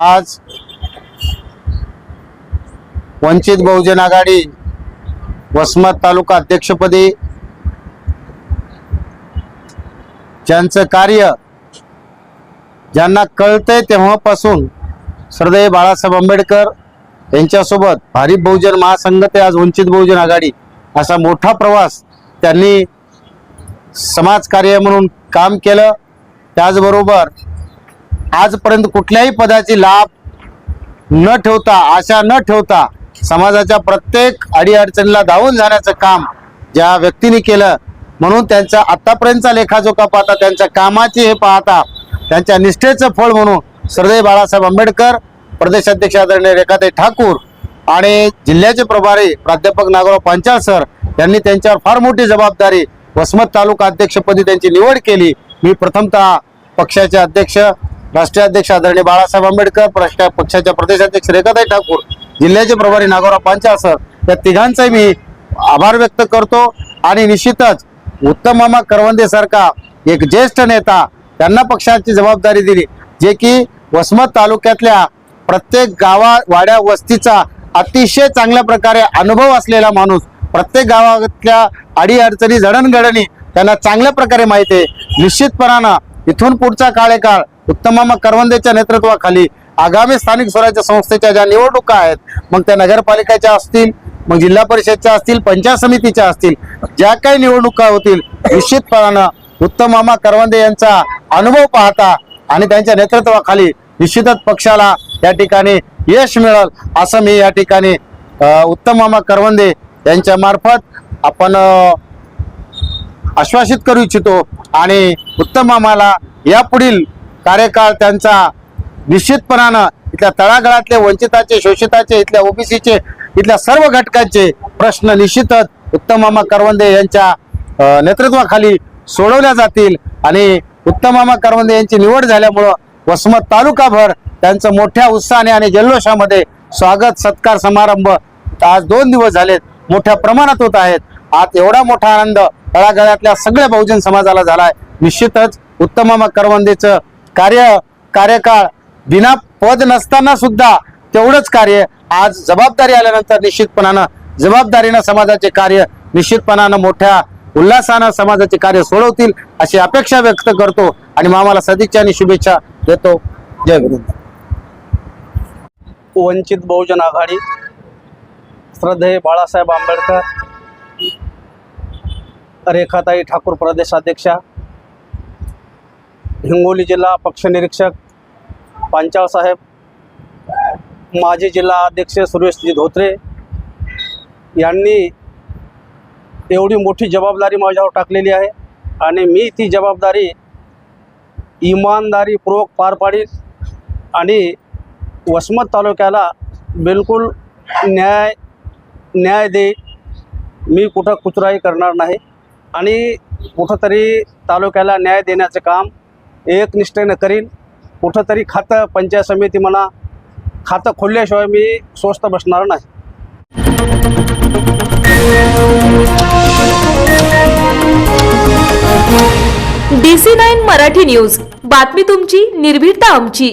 आज वंचित बहुजन आघाडी वसमत तालुका अध्यक्षपदी ज्यांचं कार्य ज्यांना कळतंय तेव्हापासून सरदय बाळासाहेब आंबेडकर यांच्यासोबत भारिप बहुजन महासंघ ते आज वंचित बहुजन आघाडी असा मोठा प्रवास त्यांनी समाजकार्य म्हणून काम केलं. त्याचबरोबर आजपर्यंत कुठल्याही पदाची लाभ न ठेवता आशा न ठेवता समाजाच्या प्रत्येक अडीअडचणीला धावून जाण्याचं काम ज्या व्यक्तीने केलं म्हणून त्यांचा आत्तापर्यंतचा लेखाजोखा पाहता त्यांच्या कामाची हे पाहता त्यांच्या निष्ठेचं फळ म्हणून सरदेव बाळासाहेब आंबेडकर प्रदेशाध्यक्ष आदरणीय रेखाताई ठाकूर आणि जिल्ह्याचे प्रभारी प्राध्यापक नागराव पांचाळ सर यांनी त्यांच्यावर फार मोठी जबाबदारी वसमत तालुका अध्यक्षपदी त्यांची निवड केली. मी प्रथमतः पक्षाचे अध्यक्ष राष्ट्रीय अध्यक्ष आदरणीय बाळासाहेब आंबेडकर राष्ट्रीय पक्षाच्या प्रदेशाध्यक्ष रेखाताई ठाकूर जिल्ह्याचे प्रभारी नागोराव पांचाळ सर या तिघांचाही मी आभार व्यक्त करतो. आणि निश्चितच उत्तम मामा करवंदे सारखा एक ज्येष्ठ नेता त्यांना पक्षाची जबाबदारी दिली. जे की वसमत तालुक्यातल्या प्रत्येक गावा वाड्या वस्तीचा अतिशय चांगल्या प्रकारे अनुभव असलेला माणूस प्रत्येक गावातल्या अडीअडचणी जडणघडणी त्यांना चांगल्या प्रकारे माहिती आहे. निश्चितपणानं इथून पुढचा काळेकाळ उत्तमामा करवंदेच्या नेतृत्वाखाली आगामी स्थानिक स्वराज्य संस्थेच्या ज्या निवडणुका आहेत मग त्या नगरपालिकेच्या असतील मग जिल्हा परिषदच्या असतील पंचायत समितीच्या असतील ज्या काही निवडणुका होतील निश्चितपणानं उत्तम मामा करवंदे यांचा अनुभव पाहता आणि त्यांच्या नेतृत्वाखाली निश्चितच पक्षाला या ठिकाणी यश मिळेल असं मी या ठिकाणी उत्तम मामा करवंदे यांच्या मार्फत आपण आश्वासित करू इच्छितो आणि उत्तम मामाला यापुढील कार्यकाळ त्यांचा निश्चितपणानं इथल्या तळागाळातले वंचिताचे शोषिताचे इथल्या ओबीसीचे इथल्या सर्व घटकांचे प्रश्न निश्चितच उत्तममामा करवंदे यांच्या नेतृत्वाखाली सोडवल्या जातील. आणि उत्तममामा करवंदे यांची निवड झाल्यामुळं वसमत तालुकाभर त्यांचं मोठ्या उत्साहाने आणि जल्लोषामध्ये स्वागत सत्कार समारंभ आज दोन दिवस झालेत. मोठ्या प्रमाणात होत आहेत. आज एवढा मोठा आनंद तळागाळातल्या सगळ्या बहुजन समाजाला झालाय. निश्चितच उत्तमम्मा करवंदेचं कार्य कार्यकाळ बिना पद नसताना सुद्धा तेवढंच कार्य आज जबाबदारी आल्यानंतर निश्चितपणानं जबाबदारीनं समाजाचे कार्य निश्चितपणानं मोठ्या उल्हासानं समाजाचे कार्य सोडवतील अशी अपेक्षा व्यक्त करतो आणि मामाला सदिच्छा आणि शुभेच्छा देतो. जय गुरु वंचित बहुजन आघाडी श्रद्धेय बाळासाहेब आंबेडकर रेखाताई ठाकूर प्रदेशाध्यक्षा हिंगोली जिल्हा पक्ष निरीक्षक पांचाळ साहेब माजी जिल्हा अध्यक्ष सुरेशजी धोत्रे यांनी एवढी मोठी जबाबदारी माझ्यावर टाकलेली आहे आणि मी ती जबाबदारी इमानदारीपूर्वक पार पाडीन आणि वसमत तालुक्याला बिलकुल न्याय न्याय दे मी कुठं कुचराही करणार नाही आणि कुठंतरी तालुक्याला न्याय देण्याचं काम एक निष्ठेनं करीन. कुठंतरी खातं पंचायत समिती म्हणा खातं खोलल्याशिवाय मी स्वस्त बसणार नाही. D C nine Marathi news. बातमी तुमची निर्भीडता आमची.